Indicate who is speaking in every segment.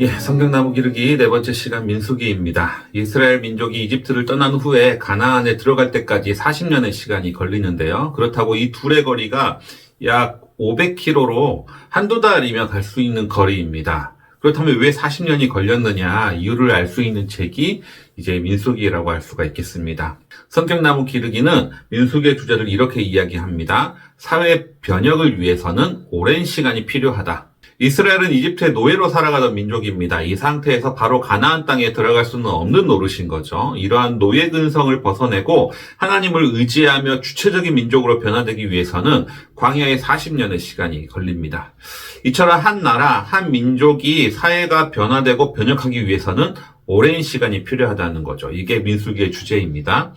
Speaker 1: 예, 성경나무 기르기 네 번째 시간 민수기입니다. 이스라엘 민족이 이집트를 떠난 후에 가나안에 들어갈 때까지 40년의 시간이 걸리는데요. 그렇다고 이 둘의 거리가 약 500km로 한두 달이면 갈 수 있는 거리입니다. 그렇다면 왜 40년이 걸렸느냐 이유를 알 수 있는 책이 이제 민수기라고 할 수가 있겠습니다. 성경나무 기르기는 민수기의 주제를 이렇게 이야기합니다. 사회 변혁을 위해서는 오랜 시간이 필요하다. 이스라엘은 이집트의 노예로 살아가던 민족입니다. 이 상태에서 바로 가나안 땅에 들어갈 수는 없는 노릇인 거죠. 이러한 노예 근성을 벗어내고 하나님을 의지하며 주체적인 민족으로 변화되기 위해서는 광야의 40년의 시간이 걸립니다. 이처럼 한 나라, 한 민족이 사회가 변화되고 변혁하기 위해서는 오랜 시간이 필요하다는 거죠. 이게 민수기의 주제입니다.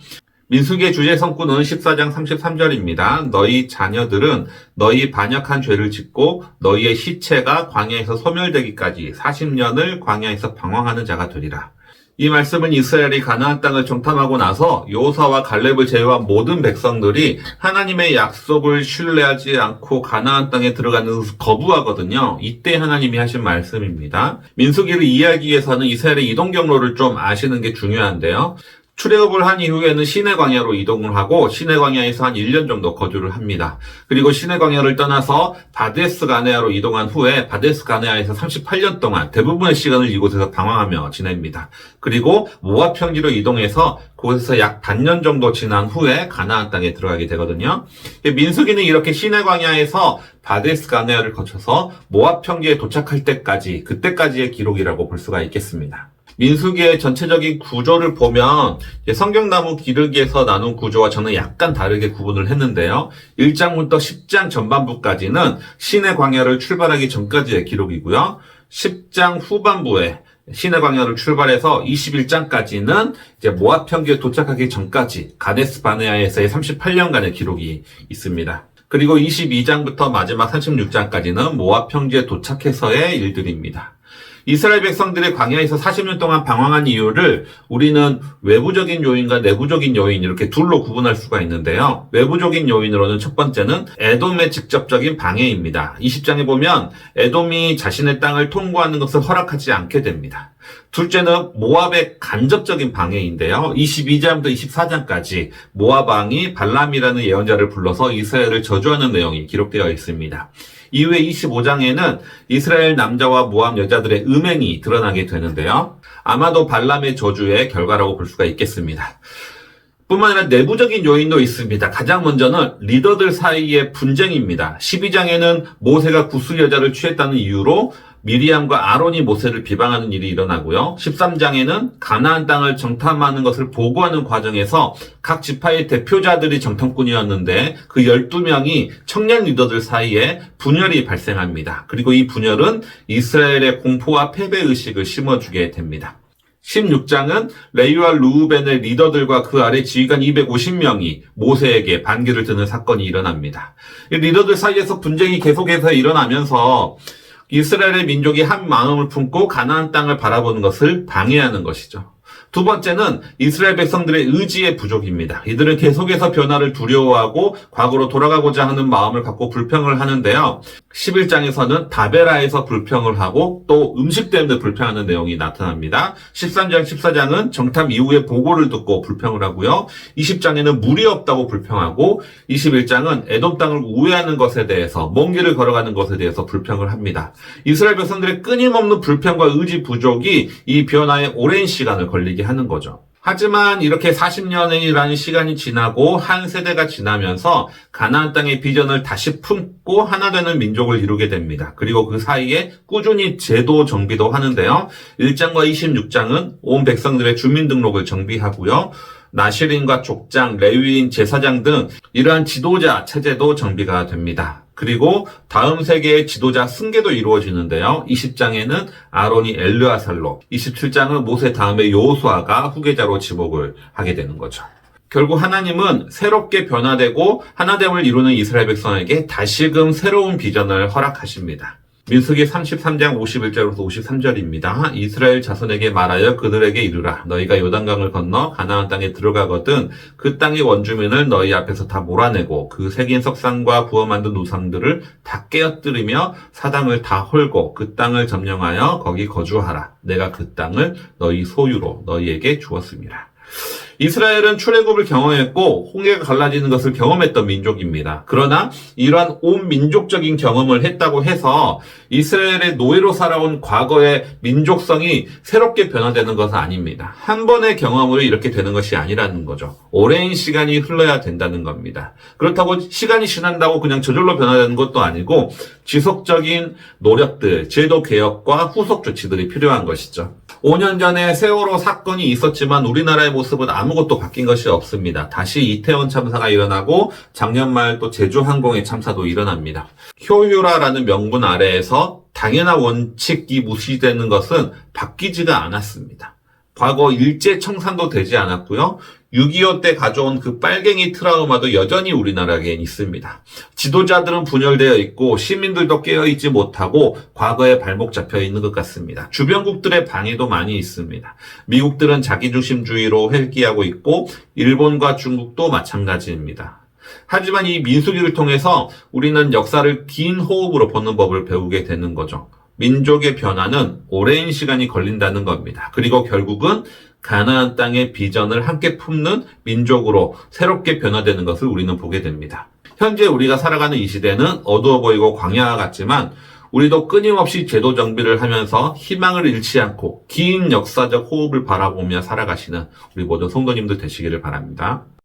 Speaker 1: 민수기의 주제 성구는 14장 33절입니다. 너희 자녀들은 너희 반역한 죄를 짓고 너희의 시체가 광야에서 소멸되기까지 40년을 광야에서 방황하는 자가 되리라. 이 말씀은 이스라엘이 가나안 땅을 정탐하고 나서 요사와 갈렙을 제외한 모든 백성들이 하나님의 약속을 신뢰하지 않고 가나안 땅에 들어가는 것을 거부하거든요. 이때 하나님이 하신 말씀입니다. 민수기를 이해하기 위해서는 이스라엘의 이동 경로를 좀 아시는 게 중요한데요. 출애굽을 한 이후에는 시내 광야로 이동을 하고 시내 광야에서 한 1년 정도 거주를 합니다. 그리고 시내 광야를 떠나서 바데스 가네아로 이동한 후에 바데스 가네아에서 38년 동안 대부분의 시간을 이곳에서 방황하며 지냅니다. 그리고 모압 평지로 이동해서 그곳에서 약 반년 정도 지난 후에 가나안 땅에 들어가게 되거든요. 민수기는 이렇게 시내 광야에서 바데스 가네아를 거쳐서 모압 평지에 도착할 때까지 그때까지의 기록이라고 볼 수가 있겠습니다. 민수기의 전체적인 구조를 보면 성경나무 기르기에서 나눈 구조와 저는 약간 다르게 구분을 했는데요. 1장부터 10장 전반부까지는 신의 광야를 출발하기 전까지의 기록이고요. 10장 후반부에 신의 광야를 출발해서 21장까지는 이제 모압 평지에 도착하기 전까지 가데스 바네아에서의 38년간의 기록이 있습니다. 그리고 22장부터 마지막 36장까지는 모압 평지에 도착해서의 일들입니다. 이스라엘 백성들의 광야에서 40년 동안 방황한 이유를 우리는 외부적인 요인과 내부적인 요인 이렇게 둘로 구분할 수가 있는데요. 외부적인 요인으로는 첫 번째는 에돔의 직접적인 방해입니다. 20장에 보면 에돔이 자신의 땅을 통과하는 것을 허락하지 않게 됩니다. 둘째는 모압의 간접적인 방해인데요. 22장부터 24장까지 모압 왕이 발람이라는 예언자를 불러서 이스라엘을 저주하는 내용이 기록되어 있습니다. 이후에 25장에는 이스라엘 남자와 모압 여자들의 음행이 드러나게 되는데요. 아마도 발람의 저주의 결과라고 볼 수가 있겠습니다. 뿐만 아니라 내부적인 요인도 있습니다. 가장 먼저는 리더들 사이의 분쟁입니다. 12장에는 모세가 구스 여자를 취했다는 이유로 미리암과 아론이 모세를 비방하는 일이 일어나고요. 13장에는 가나안 땅을 정탐하는 것을 보고하는 과정에서 각 지파의 대표자들이 정탐꾼이었는데 그 12명이 청년 리더들 사이에 분열이 발생합니다. 그리고 이 분열은 이스라엘의 공포와 패배 의식을 심어주게 됩니다. 16장은 레이와 루우벤의 리더들과 그 아래 지휘관 250명이 모세에게 반기를 드는 사건이 일어납니다. 리더들 사이에서 분쟁이 계속해서 일어나면서 이스라엘의 민족이 한 마음을 품고 가나안 땅을 바라보는 것을 방해하는 것이죠. 두 번째는 이스라엘 백성들의 의지의 부족입니다. 이들은 계속해서 변화를 두려워하고 과거로 돌아가고자 하는 마음을 갖고 불평을 하는데요. 11장에서는 다베라에서 불평을 하고 또 음식 때문에 불평하는 내용이 나타납니다. 13장, 14장은 정탐 이후에 보고를 듣고 불평을 하고요. 20장에는 물이 없다고 불평하고 21장은 에돔 땅을 우회하는 것에 대해서 먼 길을 걸어가는 것에 대해서 불평을 합니다. 이스라엘 백성들의 끊임없는 불평과 의지 부족이 이 변화에 오랜 시간을 걸리게 하는 거죠. 하지만 이렇게 40년이라는 시간이 지나고 한 세대가 지나면서 가나안 땅의 비전을 다시 품고 하나 되는 민족을 이루게 됩니다. 그리고 그 사이에 꾸준히 제도 정비도 하는데요. 1장과 26장은 온 백성들의 주민등록을 정비하고요. 나시린과 족장, 레위인, 제사장 등 이러한 지도자 체제도 정비가 됩니다. 그리고 다음 세계의 지도자 승계도 이루어지는데요. 20장에는 아론이 엘르아살로, 27장은 모세 다음에 요호수아가 후계자로 지목을 하게 되는 거죠. 결국 하나님은 새롭게 변화되고 하나됨을 이루는 이스라엘 백성에게 다시금 새로운 비전을 허락하십니다. 민수기 33장 51절부터 53절입니다. 이스라엘 자손에게 말하여 그들에게 이르라. 너희가 요단강을 건너 가나안 땅에 들어가거든 그 땅의 원주민을 너희 앞에서 다 몰아내고 그 새긴 석상과 구워 만든 우상들을 다 깨어뜨리며 사당을 다 홀고 그 땅을 점령하여 거기 거주하라. 내가 그 땅을 너희 소유로 너희에게 주었습니다. 이스라엘은 출애굽을 경험했고 홍해가 갈라지는 것을 경험했던 민족입니다. 그러나 이러한 온 민족적인 경험을 했다고 해서 이스라엘의 노예로 살아온 과거의 민족성이 새롭게 변화되는 것은 아닙니다. 한 번의 경험으로 이렇게 되는 것이 아니라는 거죠. 오랜 시간이 흘러야 된다는 겁니다. 그렇다고 시간이 지난다고 그냥 저절로 변화되는 것도 아니고 지속적인 노력들, 제도 개혁과 후속 조치들이 필요한 것이죠. 5년 전에 세월호 사건이 있었지만 우리나라의 모습은 아무것도 바뀐 것이 없습니다. 다시 이태원 참사가 일어나고 작년 말 또 제주항공의 참사도 일어납니다. 효율화라는 명분 아래에서 당연한 원칙이 무시되는 것은 바뀌지가 않았습니다. 과거 일제 청산도 되지 않았고요. 6.25 때 가져온 그 빨갱이 트라우마도 여전히 우리나라에 있습니다. 지도자들은 분열되어 있고 시민들도 깨어있지 못하고 과거에 발목 잡혀 있는 것 같습니다. 주변국들의 방해도 많이 있습니다. 미국들은 자기중심주의로 회귀하고 있고 일본과 중국도 마찬가지입니다. 하지만 이 민수기를 통해서 우리는 역사를 긴 호흡으로 보는 법을 배우게 되는 거죠. 민족의 변화는 오랜 시간이 걸린다는 겁니다. 그리고 결국은 가나안 땅의 비전을 함께 품는 민족으로 새롭게 변화되는 것을 우리는 보게 됩니다. 현재 우리가 살아가는 이 시대는 어두워 보이고 광야와 같지만 우리도 끊임없이 제도 정비를 하면서 희망을 잃지 않고 긴 역사적 호흡을 바라보며 살아가시는 우리 모든 성도님들 되시기를 바랍니다.